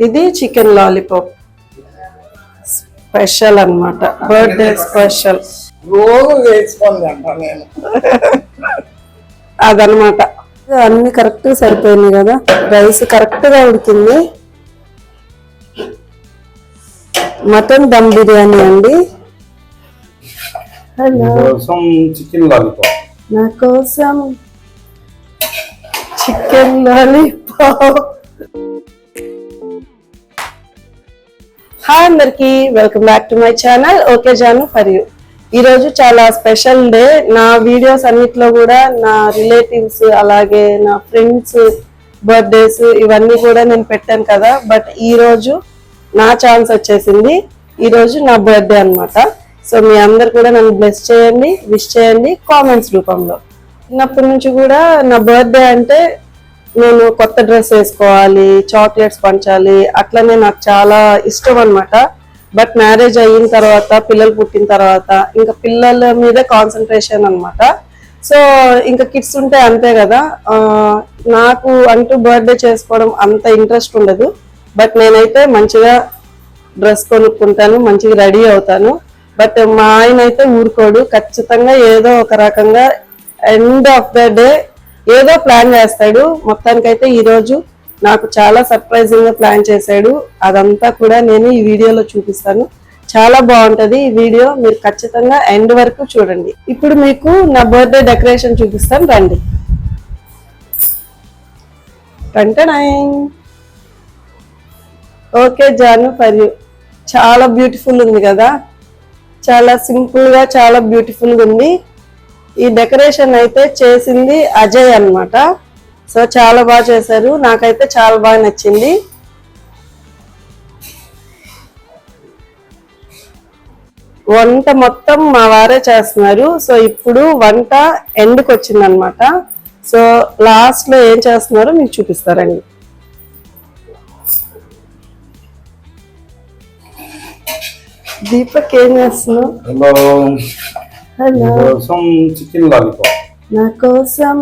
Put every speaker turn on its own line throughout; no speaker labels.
ఇది chicken lollipop special అన్నమాట. Birthday special.
రోజు నేను.
అదనమాట అన్ని కరెక్ట్ సరిపోయింది కదా? రైస్ కరెక్ట్గా ఉడికింది. మటన్ దమ్ బిర్యానీ అండి. హలో
కోసం చికెన్ లాలీపాప్.
నా కోసం చికెన్ లాలీపాప్. హాయ్ అందరికి welcome back to my channel. Okay Janu for you ఈరోజు చాలా స్పెషల్ డే. నా వీడియోస్ అన్నిట్లో కూడా నా రిలేటివ్స్ అలాగే నా ఫ్రెండ్స్ బర్త్డేస్ ఇవన్నీ కూడా నేను పెట్టాను కదా. బట్ ఈరోజు నా ఛాన్స్ వచ్చేసింది. ఈరోజు నా బర్త్డే అన్నమాట. సో మీ అందరు కూడా నన్ను బ్లెస్ చేయండి విష్ చేయండి కామెంట్స్ రూపంలో. చిన్నప్పటి నుంచి కూడా నా బర్త్డే అంటే నేను కొత్త డ్రెస్ వేసుకోవాలి చాక్లెట్స్ పంచాలి అట్లనే నాకు చాలా ఇష్టం అనమాట బట్ మ్యారేజ్ అయిన తర్వాత పిల్లలు పుట్టిన తర్వాత ఇంకా పిల్లల మీద కాన్సన్ట్రేషన్ అనమాట సో ఇంకా కిడ్స్ ఉంటే అంతే కదా. నాకు అంటూ బర్త్డే చేసుకోవడం అంత ఇంట్రెస్ట్ ఉండదు. బట్ నేనైతే మంచిగా డ్రెస్ కొనుక్కుంటాను మంచిగా రెడీ అవుతాను. బట్ మా ఆయన అయితే ఊరుకోడు. ఖచ్చితంగా ఏదో ఒక రకంగా ఎండ్ ఆఫ్ ద డే ఏదో ప్లాన్ చేస్తాడు. మొత్తానికైతే ఈరోజు నాకు చాలా సర్ప్రైజింగ్గా ప్లాన్ చేశాడు. అదంతా కూడా నేను ఈ వీడియోలో చూపిస్తాను. చాలా బాగుంటుంది ఈ వీడియో. మీరు ఖచ్చితంగా ఎండ్ వరకు చూడండి. ఇప్పుడు మీకు నా బర్త్డే డెకరేషన్ చూపిస్తాను. రండి. ఓకే జాను ఫర్ యూ చాలా బ్యూటిఫుల్ ఉంది కదా. చాలా సింపుల్గా చాలా బ్యూటిఫుల్గా ఉంది. ఈ డెకరేషన్ అయితే చేసింది అజయ్ అనమాట సో చాలా బాగా చేశారు. నాకైతే చాలా బాగా నచ్చింది. వంట మొత్తం మా వారే చేస్తున్నారు. సో ఇప్పుడు వంట ఎండ్కి వచ్చింది అనమాట సో లాస్ట్లో ఏం చేస్తున్నారో మీకు చూపిస్తారండి. దీపక్ ఏం చేస్తున్నావు?
హలో కోసం చికెన్ లాలీపాప్.
నా కోసం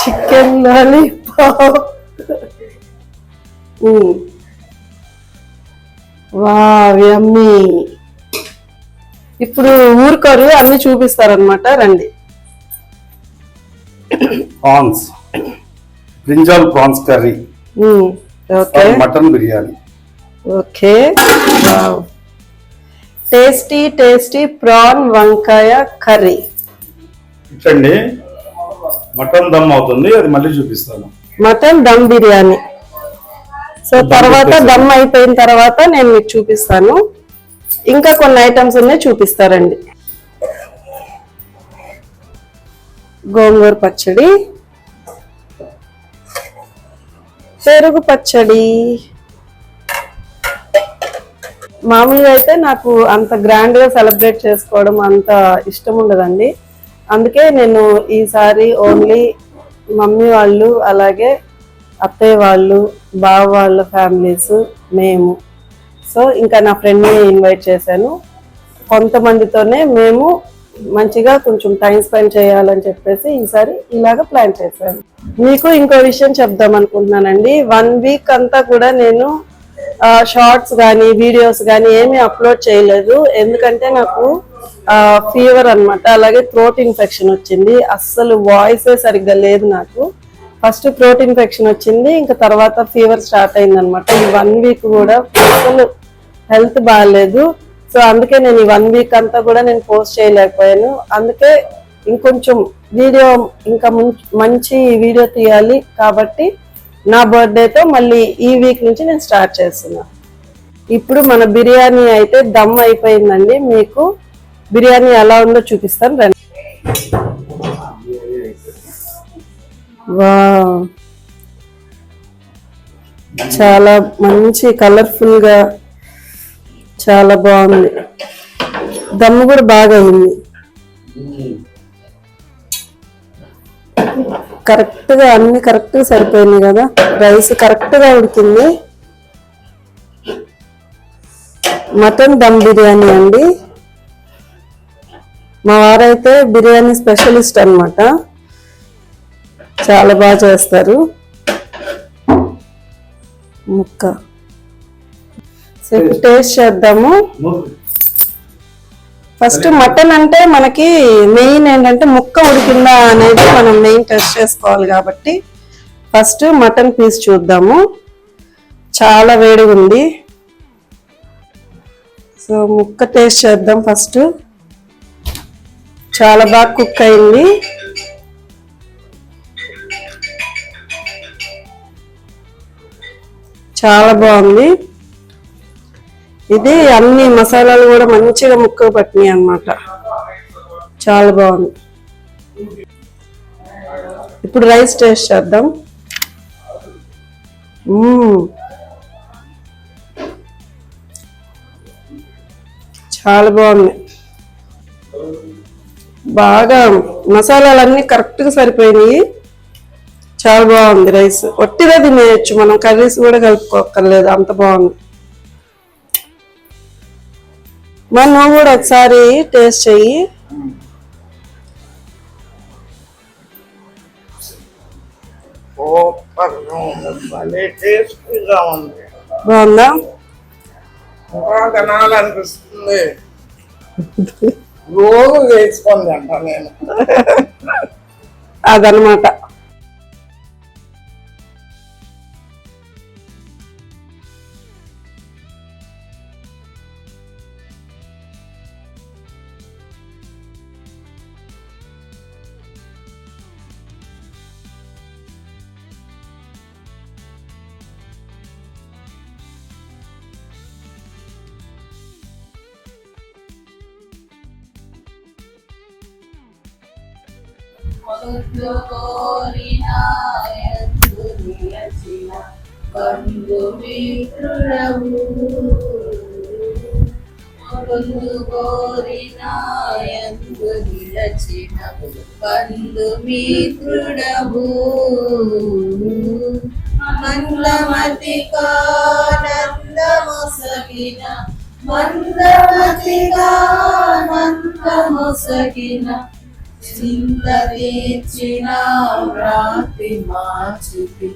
చికెన్ లాలీపాప్. వావ్ యమ్మీ. ఇప్పుడు ఊరుకోరు అన్ని చూపిస్తారనమాట రండి.
Prawns. Brinjal prawns curry.
Okay.
Mutton biryani.
Okay. Wow. Tasty tasty prawn వంకాయ కర్రీ.
ఇచ్చండి. మటన్ దమ్ అవుతుంది అది మళ్ళీ చూపిస్తాను.
మటన్ దమ్ బిర్యానీ. సో తర్వాత దమ్ అయిపోయిన తర్వాత నేను మీకు చూపిస్తాను. ఇంకా కొన్ని ఐటమ్స్ ఉన్నాయి చూపిస్తారండి. గోంగూర పచ్చడి. పెరుగు పచ్చడి. మామూలుగా అయితే నాకు అంత గ్రాండ్గా సెలబ్రేట్ చేసుకోవడం అంత ఇష్టం ఉండదండి. అందుకే నేను ఈసారి ఓన్లీ మమ్మీ వాళ్ళు అలాగే అత్తయ్య వాళ్ళు బావ వాళ్ళ ఫ్యామిలీస్ మేము. సో ఇంకా నా ఫ్రెండ్ని ఇన్వైట్ చేశాను. కొంతమందితోనే మేము మంచిగా కొంచెం టైం స్పెండ్ చేయాలని చెప్పేసి ఈసారి ఇలాగ ప్లాన్ చేశాను. మీకు ఇంకో విషయం చెప్దాం అనుకుంటున్నానండి. వన్ వీక్ అంతా కూడా నేను షార్ట్స్ కానీ వీడియోస్ కానీ ఏమీ అప్లోడ్ చేయలేదు. ఎందుకంటే నాకు ఫీవర్ అన్నమాట. అలాగే థ్రోట్ ఇన్ఫెక్షన్ వచ్చింది. అస్సలు వాయిసే సరిగ్గా లేదు నాకు. ఫస్ట్ థ్రోట్ ఇన్ఫెక్షన్ వచ్చింది. ఇంకా తర్వాత ఫీవర్ స్టార్ట్ అయింది అనమాట ఈ వన్ వీక్ కూడా అసలు హెల్త్ బాగాలేదు సో అందుకే నేను ఈ వన్ వీక్ అంతా కూడా నేను పోస్ట్ చేయలేకపోయాను. అందుకే ఇంకొంచెం వీడియో ఇంకా ముం- మంచి వీడియో తీయాలి. కాబట్టి నా బర్త్డేతో మళ్ళీ ఈ వీక్ నుంచి నేను స్టార్ట్ చేస్తున్నా. ఇప్పుడు మన బిర్యానీ అయితే దమ్ అయిపోయిందండి. మీకు బిర్యానీ ఎలా ఉందో చూపిస్తాను రండి. వావ్. చాలా మంచి కలర్ఫుల్గా చాలా బాగుంది. దమ్ము కూడా బాగా ఉంది కరెక్ట్గా అన్ని కరెక్ట్గా సరిపోయినాయి కదా? రైస్ కరెక్ట్గా ఉడికింది. మటన్ దమ్ బిర్యానీ అండి. మా వారైతే బిర్యానీ స్పెషలిస్ట్ అన్నమాట. చాలా బాగా చేస్తారు. ముక్క. టేస్ట్ చేద్దాము. ఫస్ట్ మటన్ అంటే మనకి మెయిన్ ఏంటంటే ముక్క ఉడికిందా అనేది మనం మెయిన్ టెస్ట్ చేసుకోవాలి కాబట్టి ఫస్ట్ మటన్ పీస్ చూద్దాము. చాలా వేడిగా ఉంది. సో ముక్క టేస్ట్ చేద్దాం ఫస్ట్. చాలా బాగా కుక్ అయింది. చాలా బాగుంది. ఇది అన్ని మసాలాలు కూడా మంచిగా ముక్క పట్టినాయి అన్నమాట. చాలా బాగుంది. ఇప్పుడు రైస్ టేస్ట్ చేద్దాం. చాలా బాగుంది. బాగా మసాలాలన్నీ కరెక్ట్గా సరిపోయినాయి. చాలా బాగుంది రైస్. ఒట్టిగా తినేయచ్చు మనం. కర్రీస్ కూడా కలుపుకోక్కర్లేదు. అంత బాగుంది. మరి నువ్వు కూడా ఒకసారి టేస్ట్ చెయ్యి. బాగుందా?
తినాలనిపిస్తుంది. రోజు వేసుకొని తింటా నేను.
అదనమాట.
నిలచిన బంధు మిత్రుడవు పొద్దు కోరిన ఎందు నిలచిన మిత్రుడవు మందమతిగా నందమొసగిన మందమతిగా నందమొసగిన చింత తీర్చిన రాత్రి మార్చితి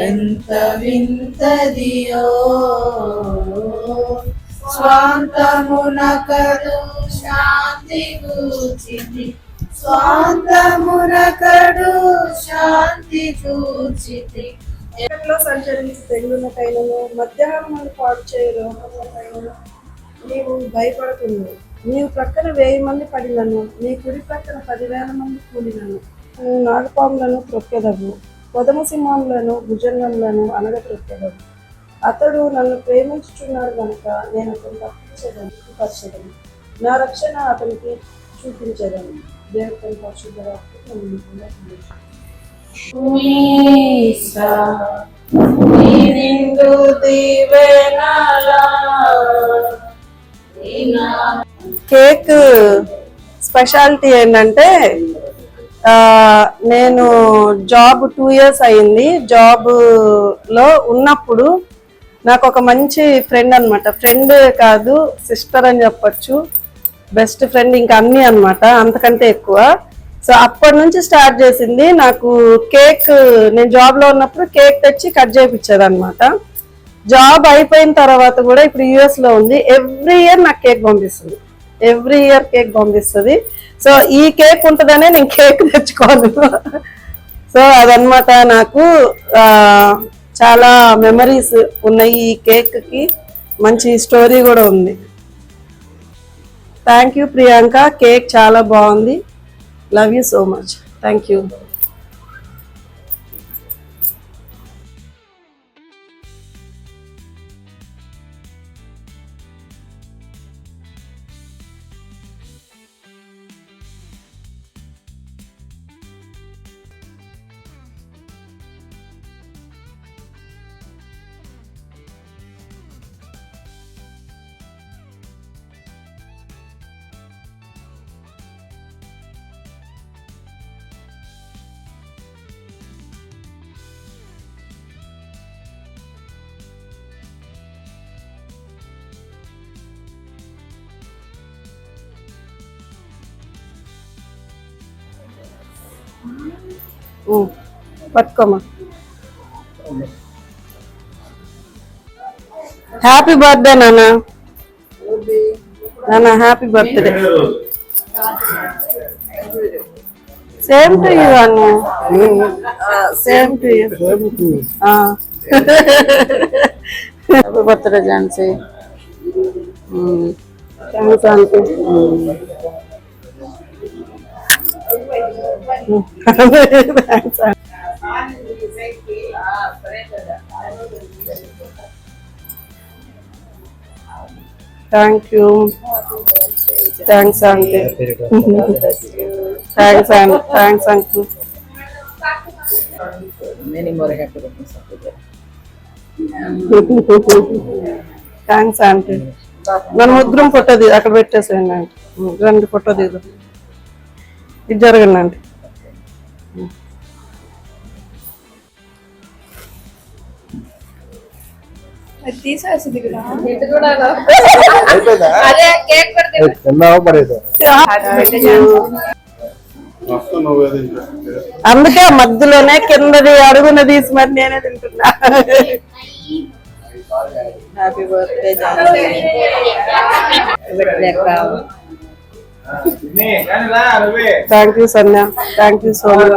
ఎంత వింతదియో. స్వాంతమునకడు శాంతి చూచింది స్వాంతమున కడు శాంతి కూర్చితి
లో సంచరించి తెగులకైనను మధ్యాహ్నం పాడు చేయ రోగములకైనను నీవు భయపడుతున్నావు నీవు ప్రక్కన వెయ్యి మంది పడినను నీ కుడి ప్రక్కన పదివేల మంది కూలినను నువ్వు నాగపాములను త్రొక్కెదవు కొదమ సింహములను భుజంగములను అతడు నన్ను ప్రేమించుచున్నాడు కనుక నేను అతను తప్పించేదాన్ని పరిచేదను నా రక్షణ అతనికి చూపించేదాన్ని దేవుని పరిశుద్ధ
నిండు
కేక్ స్పెషాలిటీ ఏంటంటే నేను జాబ్ టూ ఇయర్స్ అయింది. జాబ్లో ఉన్నప్పుడు నాకు ఒక మంచి ఫ్రెండ్ అన్నమాట. ఫ్రెండ్ కాదు సిస్టర్ అని చెప్పొచ్చు. బెస్ట్ ఫ్రెండ్ ఇంకా అన్ని అనమాట అంతకంటే ఎక్కువ. సో అప్పటి నుంచి స్టార్ట్ చేసింది నాకు కేక్ నేను జాబ్లో ఉన్నప్పుడు కేక్ తెచ్చి కట్ చేయించేది అనమాట జాబ్ అయిపోయిన తర్వాత కూడా ఇప్పుడు యూఎస్లో ఉంది. ఎవ్రీ ఇయర్ నాకు కేక్ పంపిస్తుంది. ఎవ్రీ ఇయర్ కేక్ పంపిస్తుంది. సో ఈ కేక్ ఉంటుందనే నేను కేక్ తెచ్చుకోను. సో అదనమాట నాకు చాలా మెమరీస్ ఉన్నాయి ఈ కేక్కి మంచి స్టోరీ కూడా ఉంది. థ్యాంక్ యూ ప్రియాంక కేక్ చాలా బాగుంది. Love you so much. Thank you. పట్టుకోమా happy birthday నాన్న నాన్న happy birthday same to you అన్న same to you happy birthday Jhansi thanks aunty thank you thanks aunty thanks అండి థ్యాంక్స్ అంకుల్ థ్యాంక్స్ ఆంటీ మన ముగ్గురం photo అక్కడ పెట్టేసేయండి aunty రెండు photo తీదు ఇది జరగండి ఆంటీ
పెడితే
అందుకే మధ్యలోనే కిందది అడుగున తీసి మరి నేనే తింటున్నా. Happy birthday thank you Sanya thank you so much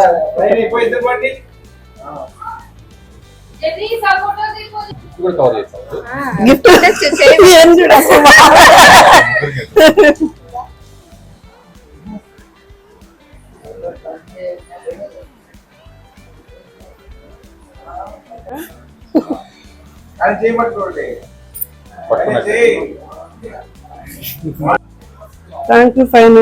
gift ఏం చూడు అసలు? థ్యాంక్ యూ ఫైన్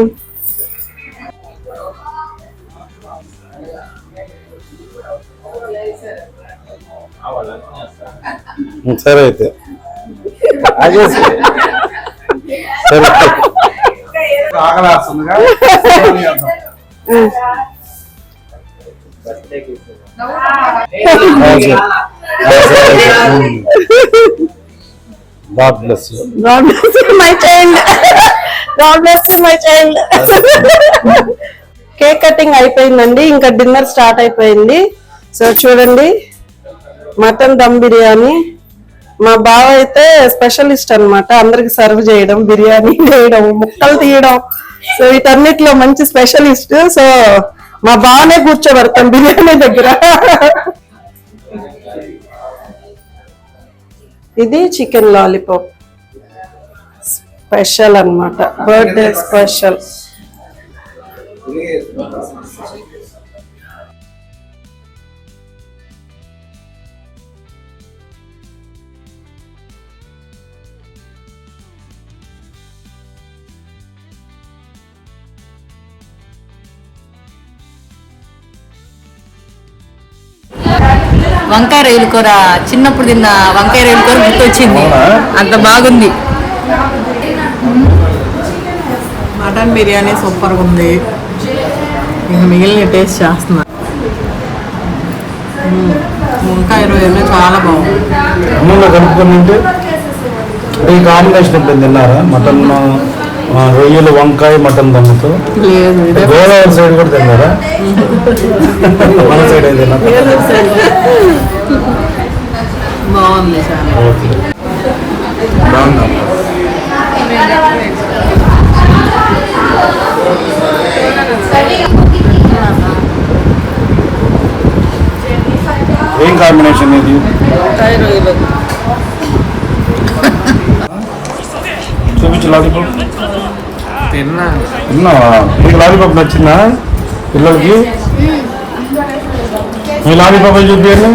సరే అయితే సరే God bless you
God bless my child God bless my child cake cutting అయిపోయిందండి. ఇంకా డిన్నర్ స్టార్ట్ అయిపోయింది. సో చూడండి. మటన్ దమ్ బిర్యానీ. మా బావ అయితే స్పెషలిస్ట్ అనమాట అందరికి సర్వ్ చేయడం బిర్యానీ చేయడం ముక్కలు తీయడం. సో వీటన్నిటిలో మంచి స్పెషలిస్ట్ సో మా బావనే కూర్చోబెడతాం బిర్యానీ దగ్గర. ఇది చికెన్ లాలీపాప్ స్పెషల్ అన్నమాట. Birthday special.
వంకాయ రైలు కూర. చిన్నప్పుడు తిన్న వంకాయ రైలు కూర గుర్తొచ్చింది. అంత బాగుంది.
మటన్ బిర్యానీ సూపర్గా ఉంది. ఇంకా మిగిలిన టేస్ట్ చేస్తున్నా. వంకాయ రొయ్యలు చాలా బాగుంది.
అన్నంలో కలుపుకొని ఈ కాంబినేషన్ ఎప్పుడు తిన్నారా? మటన్ రొయ్యలు వంకాయ మటన్ దమ్ముతో గోదావరి సైడ్ కూడా తిన్నారా? మన సైడ్ అయితే
బాగుంది చాలా.
ఏం కాంబినేషన్ ఇది
వంకాయ రొయ్యలు
చూపించు లాలీపాప్
తిన్నా
తిన్నావా నీకు లాలీపాప్ నచ్చిందా పిల్లలకి మీ లాలీపాప్ చూపించండి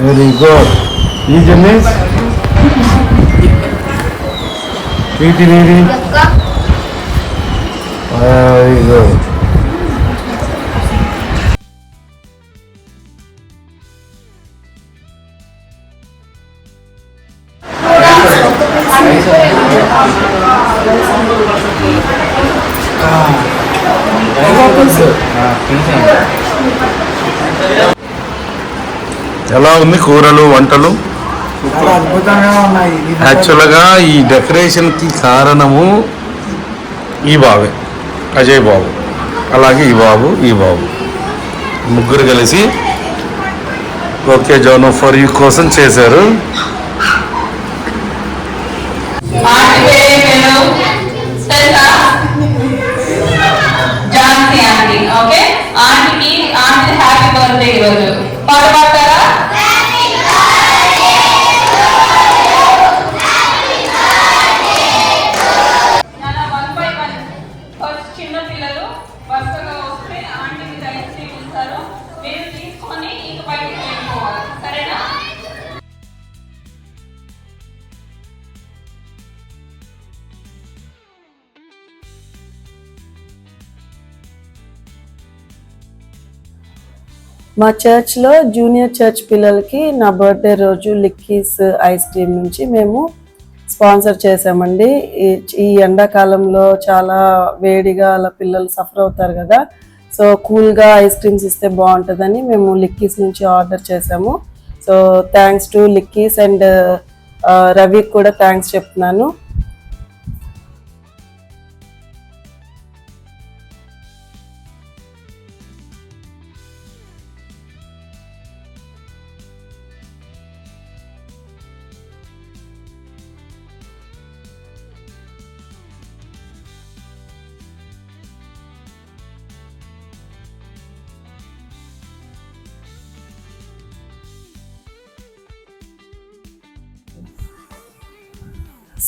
వెరీ గుడ్ ఈ జర్నీస్ వీటి ఎలా ఉంది కూరలు వంటలు? యాక్చువల్గా ఈ డెకరేషన్కి కారణము ఈ బాబే అజయ్ బాబు. అలాగే ఈ బాబు ఈ బాబు. ముగ్గురు కలిసి
ఓకే జాను ఫర్ యూ కోసం చేశారు.
మా చర్చ్లో జూనియర్ చర్చ్ పిల్లలకి నా బర్త్డే రోజు లిక్కీస్ ఐస్ క్రీమ్ నుంచి మేము స్పాన్సర్ చేసామండి ఈ- ఈ ఎండాకాలంలో చాలా వేడిగా అలా పిల్లలు సఫర్ అవుతారు కదా. సో కూల్గా ఐస్ క్రీమ్స్ ఇస్తే బాగుంటుందని మేము లిక్కీస్ నుంచి ఆర్డర్ చేసాము so thanks to Likkis and రవికి కూడా థ్యాంక్స్ చెప్తున్నాను.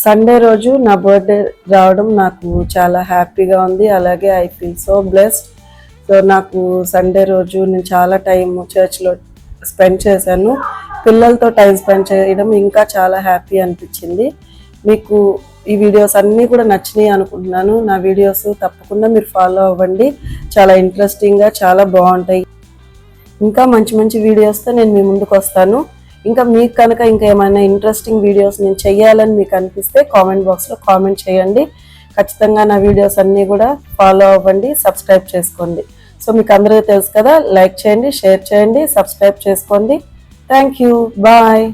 సండే రోజు నా బర్త్డే రావడం నాకు చాలా హ్యాపీగా ఉంది. అలాగే I feel so blessed so నాకు సండే రోజు నేను చాలా టైం చర్చ్లో స్పెండ్ చేశాను. పిల్లలతో టైం స్పెండ్ చేయడం ఇంకా చాలా హ్యాపీ అనిపించింది. మీకు ఈ వీడియోస్ అన్నీ కూడా నచ్చినాయి అనుకుంటున్నాను. నా వీడియోస్ తప్పకుండా మీరు ఫాలో అవ్వండి. చాలా ఇంట్రెస్టింగ్గా చాలా బాగుంటాయి. ఇంకా మంచి మంచి వీడియోస్తో నేను మీ ముందుకు వస్తాను. ఇంకా మీకు కనుక ఇంకా ఏమైనా ఇంట్రెస్టింగ్ వీడియోస్ నేను చెయ్యాలని మీకు అనిపిస్తే కామెంట్ బాక్స్లో కామెంట్ చేయండి. ఖచ్చితంగా నా వీడియోస్ అన్నీ కూడా ఫాలో అవ్వండి సబ్స్క్రైబ్ చేసుకోండి. సో మీకు అందరికీ తెలుసు కదా లైక్ చేయండి షేర్ చేయండి సబ్స్క్రైబ్ చేసుకోండి. Thank you bye